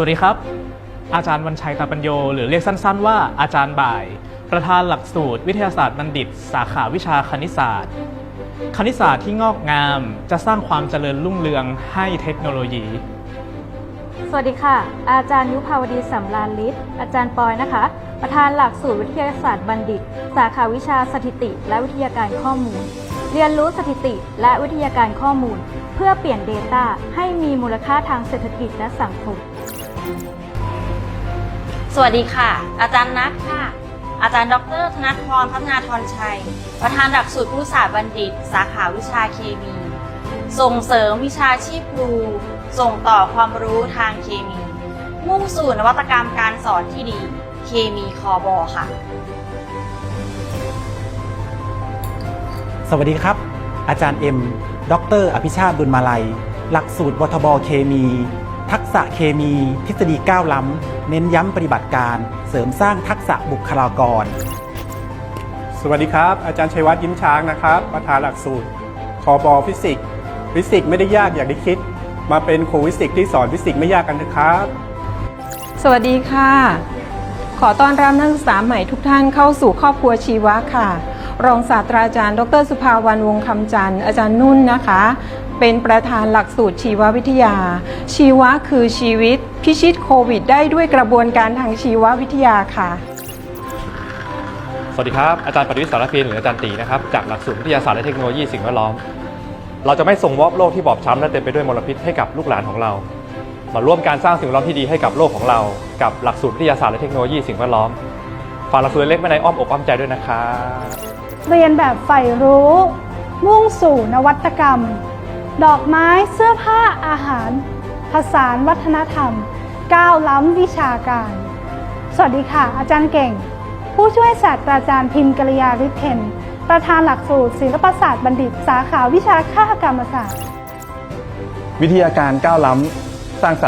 วัสดีครับ อาจารย์วันชัยตาปัญโย หรือเรียกสั้นๆ ว่าอาจารย์บ่าย ประธานหลักสูตร วิทยาศาสตร์บัณฑิต สาขาวิชาคณิตศาสตร์ คณิตศาสตร์ที่งอกงามจะสร้างความเจริญรุ่งเรืองให้เทคโนโลยี สวัสดีค่ะ อาจารย์ยุพาวดีสำรานฤทธิ์อาจารย์ปอยนะคะ ประธานหลักสูตรวิทยาศาสตร์บัณฑิต สาขาวิชาสถิติ และวิทยาการข้อมูล เรียนรู้สถิติและวิทยาการข้อมูล เพื่อเปลี่ยน Data ให้มีมูลค่าทางเศรษฐกิจและสังคม วัสดีค่ะ อาจารย์นัทค่ะ อาจารย์ดรธนทรพัฒนาธรชัย ประธานหลักสูตรผู้ศาสตร์บัณฑิต สาขาวิชาเคมี ส่งเสริมวิชาชีพครู ส่งต่อความรู้ทางเคมี มุ่งสู่นวัตกรรมการสอนที่ดี เคมีคอบอค่ะ สวัสดีครับ อาจารย์เอ็ม ดร อภิชาติบุญมาลัย หลักสูตรวทบเคมี ทักษะเคมีทฤษฎีก้าวล้ำ เน้นย้ำปฏิบัติการ เสริมสร้างทักษะบุคลากร สวัสดีครับ อาจารย์ชัยวัฒน์ยิ้มช้างนะครับ ประธานหลักสูตรคอบอฟิสิกส์ฟิสิกส์ไม่ได้ยากอย่างที่คิด มาเป็นครูฟิสิกส์ที่สอนฟิสิกส์ไม่ยากกันนะครับ สวัสดีค่ะ ขอต้อนรับนักศึกษาใหม่ทุกท่านเข้าสู่ครอบครัวชีวะค่ะ รองศาสตราจารย์ ดร สุภาวรรณวงศ์คำจันทร์อาจารย์นุ่นนะคะ เป็นประธานหลักสูตรชีววิทยา ชีวะคือชีวิต พิชิตโควิด ได้ด้วยกระบวนการทางชีววิทยาค่ะ สวัสดีครับ อาจารย์ปฏิวิทย์สารพินหรืออาจารย์ตีนะครับจากหลักสูตรวิทยาศาสตร์และเทคโนโลยีสิ่งแวดล้อม เราจะไม่ส่งมอบโลกที่บอบช้ำและเต็มไปด้วยมลพิษให้กับลูกหลานของเรา มาร่วมการสร้างสิ่งแวดล้อมที่ดีให้กับโลกของเรา กับหลักสูตรวิทยาศาสตร์และเทคโนโลยีสิ่งแวดล้อมฝากหลักสูตรเล็กไว้ในอ้อมอกอ้อมใจด้วยนะครับเรียนแบบใฝ่รู้ มุ่งสู่นวัตกรรม ดอกไม้เสื้อผ้าอาหาร ผสานวัฒนธรรม ก้าวล้ำวิชาการ สวัสดีค่ะ อาจารย์เก่ง ผู้ช่วยศาสตราจารย์พิมพ์กริยาฤทธิ์เพนประธานหลักสูตรศิลปศาสตร์บัณฑิต สาขาวิชาคากรรมศาสตร์ วิทยาการก้าวล้ำสร้างสรรค์